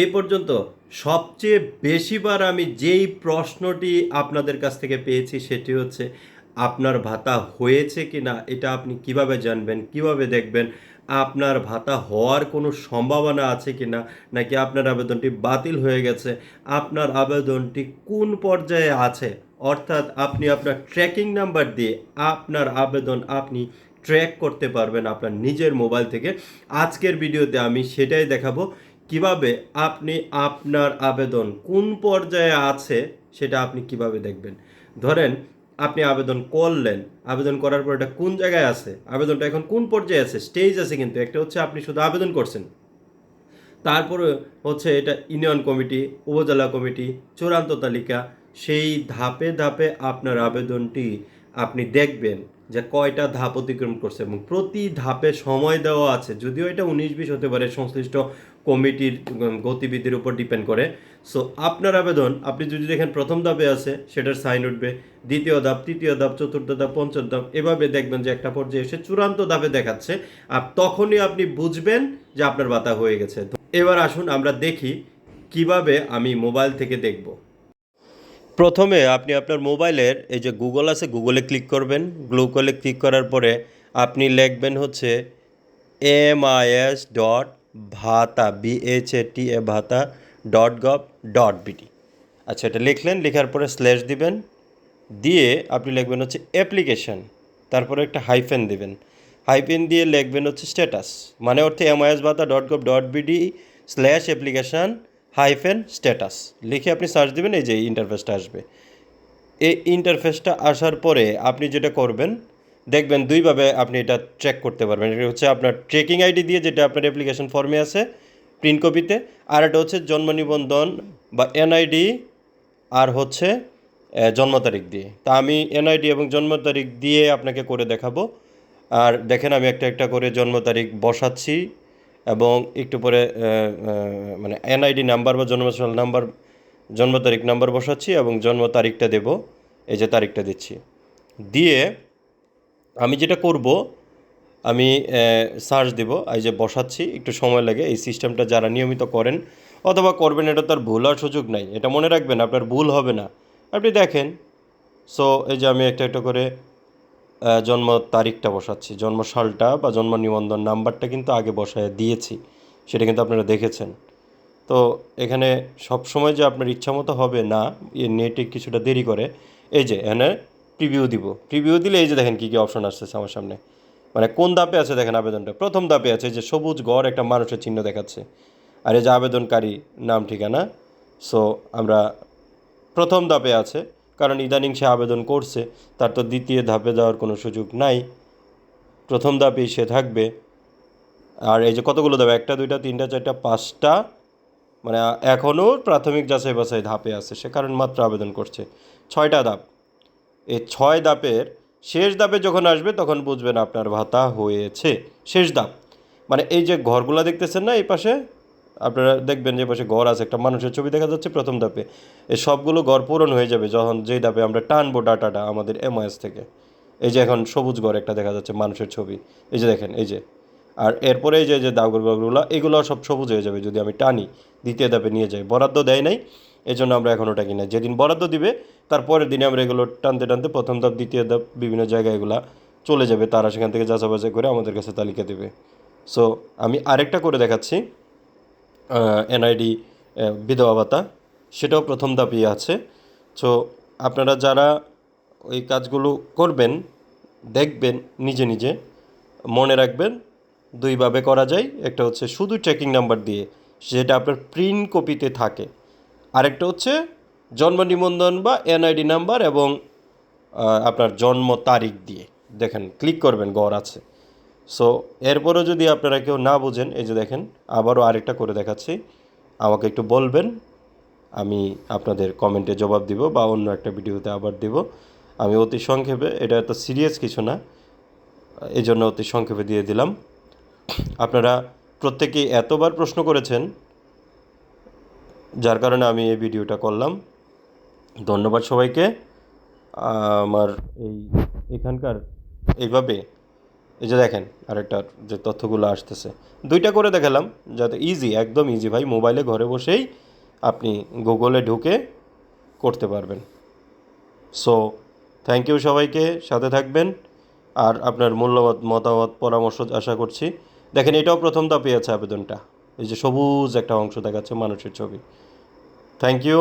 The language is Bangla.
এই পর্যন্ত সবচেয়ে বেশিবার আমি যেই প্রশ্নটি আপনাদের কাছ থেকে পেয়েছি সেটি হচ্ছে, আপনার ভাতা হয়েছে কি না এটা আপনি কীভাবে জানবেন, কীভাবে দেখবেন, আপনার ভাতা হওয়ার কোনো সম্ভাবনা আছে কি না নাকি আপনার আবেদনটি বাতিল হয়ে গেছে, আপনার আবেদনটি কোন পর্যায়ে আছে, অর্থাৎ আপনি আপনার ট্র্যাকিং নাম্বার দিয়ে আপনার আবেদন আপনি ট্র্যাক করতে পারবেন আপনার নিজের মোবাইল থেকে। আজকের ভিডিওতে আমি সেটাই দেখাবো। কীভাবে আপনি আপনার আবেদন কোন পর্যায়ে আছে সেটা আপনি কীভাবে দেখবেন? ধরেন আপনি আবেদন করলেন, আবেদন করার পর এটা কোন জায়গায় আছে? আবেদনটা এখন কোন পর্যায়ে আছে? স্টেজ আছে কিন্তু, একটা হচ্ছে আপনি শুধু আবেদন করছেন। তারপরে হচ্ছে এটা ইউনিয়ন কমিটি, উপজেলা কমিটি, চূড়ান্ত তালিকা, সেই ধাপে ধাপে আপনার আবেদনটি আপনি দেখবেন যে কয়টা ধাপ অতিক্রম করছে এবং প্রতি ধাপে সময় দেওয়া আছে, যদিও এটা উনিশ, বিশ হতে পারে সংশ্লিষ্ট কমিটির গতিবিধির উপর ডিপেন্ড করে। সো আপনার আবেদন, আপনি যদি দেখেন প্রথম ধাপে আছে, সেটার সাইন উঠবে। দ্বিতীয় ধাপ, তৃতীয় ধাপ, চতুর্থ ধাপ, পঞ্চম ধাপ, এভাবে দেখবেন যে একটা পর্যায়ে এসে চূড়ান্ত ধাপে দেখাচ্ছে। আর তখনই আপনি বুঝবেন যে আপনার বাতা হয়ে গেছে। এবার আসুন, আমরা দেখি কীভাবে আমি মোবাইল থেকে দেখব। প্রথমে আপনি আপনার মোবাইলের, এই যে গুগল আছে গুগলে ক্লিক করবেন। গুগলে ক্লিক করার পরে আপনি লিখবেন হচ্ছে এম আই এস ডট ভাতা বিএইচ এ টি এ ভাতা ডট গভ ডট বিডি আচ্ছা এটা লিখলেন, লেখার পরে স্ল্যাশ দিবেন। দিয়ে আপনি লিখবেন হচ্ছে অ্যাপ্লিকেশন তারপরে একটা হাইফেন দিবেন। হাইফেন দিয়ে লিখবেন হচ্ছে স্ট্যাটাস মানে অর্থে MIS bhata dot gov dot BD slash application hyphen status লিখে আপনি সার্চ দিবেন, এই যে ইন্টারফেসটা আসবে। এই ইন্টারফেসটা আসার পরে আপনি যেটা করবেন দেখবেন দুইভাবে আপনি এটা ট্র্যাক করতে পারবেন। এটা হচ্ছে আপনার ট্রেকিং আইডি দিয়ে যেটা আপনার অ্যাপ্লিকেশন ফর্মে আছে প্রিন্ট কপিতে আর এটা হচ্ছে জন্ম নিবন্ধন বা এনআইডি আর হচ্ছে জন্ম তারিখ দিয়ে। তা আমি এনআইডি এবং জন্ম তারিখ দিয়ে আপনাকে করে দেখাবো। আর দেখেন আমি একটা একটা করে জন্ম তারিখ বসাচ্ছি এবং একটু পরে মানে এনআইডি নাম্বার বা জন্মসাল নাম্বার জন্ম তারিখ নাম্বার বসাচ্ছি এবং জন্ম তারিখটা দেব, এই যে তারিখটা দিচ্ছি। দিয়ে আমি যেটা করব, আমি সার্চ দেব, এই যে বসাচ্ছি, একটু সময় লাগে, এই সিস্টেমটা যারা নিয়মিত করেন অথবা করবেন, এটা তার ভুল আর সুযোগ নাই, এটা মনে রাখবেন, আপনার ভুল হবে না। আপনি দেখেন সো এই যে আমি একটা একটা করে জন্ম তারিখটা বসাচ্ছি, জন্ম সালটা বা জন্ম নিবন্ধন নাম্বারটা কিন্তু আগে বসায় দিয়েছি, সেটা কিন্তু আপনারা দেখেছেন। তো এখানে সব সময় যে আপনার ইচ্ছা মতো হবে না নেটে কিছুটা দেরি করে, এই যে, এখানে প্রিভিউ দিব। প্রিভিউ দিলে এই যে দেখেন কী কী অপশন আসতেছে আমার সামনে। মানে কোন ধাপে আছে দেখেন আবেদনটা? প্রথম ধাপে আছে যে সবুজ ঘর একটা মানুষের চিহ্ন দেখাচ্ছে। আর এই যে আবেদনকারী নাম, ঠিকানা। সো আমরা প্রথম ধাপে আছে, কারণ ইদানিং সে আবেদন করছে, তার তো দ্বিতীয় ধাপে যাওয়ার কোনো সুযোগ নাই। প্রথম ধাপেই সে থাকবে। আর এই যে কতগুলো ধাপ? একটা, দুইটা, তিনটা, চারটা, পাঁচটা। মানে এখনও প্রাথমিক যাচাই বাছাই ধাপে আছে, সে কারণ মাত্র আবেদন করছে। ছয়টা ধাপ। এই ছয় দাপের শেষ দাপে যখন আসবে, তখন বুঝবেন আপনার ভাতা হয়েছে। শেষ দাপ। মানে এই যে ঘরগুলো দেখতেছেন না, এই পাশে? আপনারা দেখবেন যে পাশে ঘর আছে, একটা মানুষের ছবি দেখা যাচ্ছে প্রথম দাপে। এই সবগুলো ঘর পূরণ হয়ে যাবে যখন যেই দাপে আমরা টানবো ডাটাটা আমাদের এমআইএস থেকে। এই যে এখন সবুজ ঘর একটা দেখা যাচ্ছে, মানুষের ছবি। এই যে দেখেন, এই যে। আর এরপরে এই যে দাগর দাগরগুলো এগুলো সব সবুজ হয়ে যাবে যদি আমি টানি। দ্বিতীয় ধাপে নিয়ে যাই। বরাদ্দ দেয় নাই এই জন্য আমরা এখন ওটা কিনা। যেদিন বরাদ্দ দিবে তারপরের দিনে আমরা এগুলো টানতে টানতে প্রথম ধাপ, দ্বিতীয় ধাপ বিভিন্ন জায়গায় এগুলা চলে যাবে। তারা সেখান থেকে যাচা বাছাই করে আমাদের কাছে তালিকা দেবে। সো আমি আরেকটা করে দেখাচ্ছি। এনআইডি বিধবা ভাতা, সেটাও প্রথম ধাপই আছে। সো আপনারা যারা ওই কাজগুলো করবেন, দেখবেন, নিজে নিজে মনে রাখবেন দুইভাবে করা যায়। একটা হচ্ছে শুধু ট্র্যাকিং নাম্বার দিয়ে সেটা আপনার প্রিন্ট কপিতে থাকে। আরেকটা হচ্ছে জন্ম নিবন্ধন বা এনআইডি নাম্বার এবং আপনার জন্ম তারিখ দিয়ে। দেখেন ক্লিক করবেন, গড় আছে। সো এরপরও যদি আপনারা কেউ না বোঝেন, এই যে দেখেন, আবারও আরেকটা করে দেখাচ্ছি। আমাকে একটু বলবেন, আমি আপনাদের কমেন্টে জবাব দিব বা অন্য একটা ভিডিওতে আবার দিব। আমি অতি সংক্ষেপে, এটা এত সিরিয়াস কিছু না। এই জন্য অতি সংক্ষেপে দিয়ে দিলাম। আপনারা প্রত্যেকেই এতবার প্রশ্ন করেছেন, যার কারণে আমি এই ভিডিওটা করলাম। ধন্যবাদ সবাইকে। আমার এই এখানকার এইভাবে, এই যে দেখেন আরেকটা যে তথ্যগুলো আসতেছে। দুইটা করে দেখালাম, যাতে ইজি একদম ইজি ভাই। মোবাইলে ঘরে বসেই আপনি গুগলে ঢুকে করতে পারবেন। সো থ্যাংক ইউ সবাইকে। সাথে থাকবেন। আর আপনার মূল্যবাদ মতামত, পরামর্শ আশা করছি। দেখেন, এটাও প্রথম ধাপে আছে আবেদনটা। এই যে সবুজ একটা অংশ দেখাচ্ছে মানুষের ছবি। Thank you